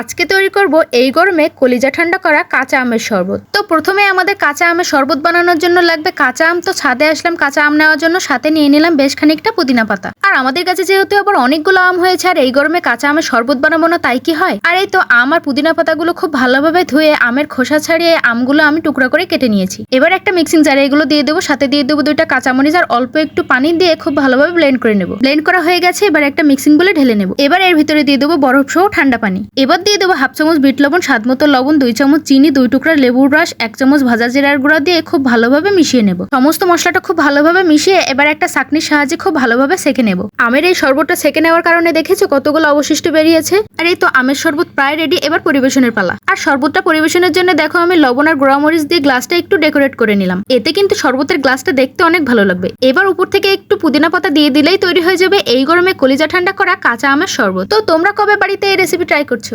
আজকে তৈরি করব এই গরমে কলিজা ঠান্ডা করা কাঁচা আমের শরবত। তো প্রথমে আমাদের কাঁচা আমের শরবত বানানোর জন্য লাগবে কাঁচা আম। তো ছাদে আসলাম, কাঁচা আম নেওয়ার জন্য সাথে নিয়ে নিলাম বেশ খানিকটা পুদিনা পাতা। আর আমাদের কাছে যেহেতু আবার অনেকগুলো আম হয়েছে, আর এই গরমে কাঁচা আমের শরবত বানাবো না তাই কি হয়? আর এই তো আম আর পুদিনা পাতাগুলো খুব ভালোভাবে ধুয়ে আমের খোসা ছাড়িয়ে আমগুলো আমি টুকরা করে কেটে নিয়েছি। এবার একটা মিক্সিং জারে এগুলো দিয়ে দেবো, সাথে দিয়ে দেবো দুইটা কাঁচামরিচ, আর অল্প একটু পানি দিয়ে খুব ভালোভাবে ব্লেন্ড করে নেব। ব্লেন্ড করা হয়ে গেছে, এবার একটা মিক্সিং বলে ঢেলে নেব। এবার এর ভিতরে দিয়ে দেবো বরফ সহ ঠান্ডা পানি। এবার দিয়ে দেবো হাফ চামচ বিট লবণ, স্বাদ মতো লবণ, দুই চামচ চিনি, দুই টুকরা লেবুর রস, এক চামচ ভাজা জিরার গুঁড়া দিয়ে খুব ভালোভাবে মিশিয়ে নেব। সমস্ত মশলাটা খুব ভালোভাবে মিশিয়ে এবার একটা চাকনির সাহায্যে খুব ভালোভাবে সেকে নেব। আমের এই শরবতটা সেকে নেওয়ার কারণে দেখেছ কতগুলো অবশিষ্ট বেরিয়েছে? আর এই তো আমের শরবত প্রায় রেডি এবার পরিবেশনের পালা। আর শরবতটা পরিবেশনের জন্য দেখো আমি লবণ আর গোড়ামরিচ দিয়ে গ্লাসটা একটু ডেকোরেট করে নিলাম। এতে কিন্তু শরবতের গ্লাসটা দেখতে অনেক ভালো লাগবে। এবার উপর থেকে একটু পুদিনা পাতা দিয়ে দিলেই তৈরি হয়ে যাবে এই গরমে কলিজা ঠান্ডা করা কাঁচা আমের শরবত। তো তোমরা কবে বাড়িতে এই রেসিপি ট্রাই করছ?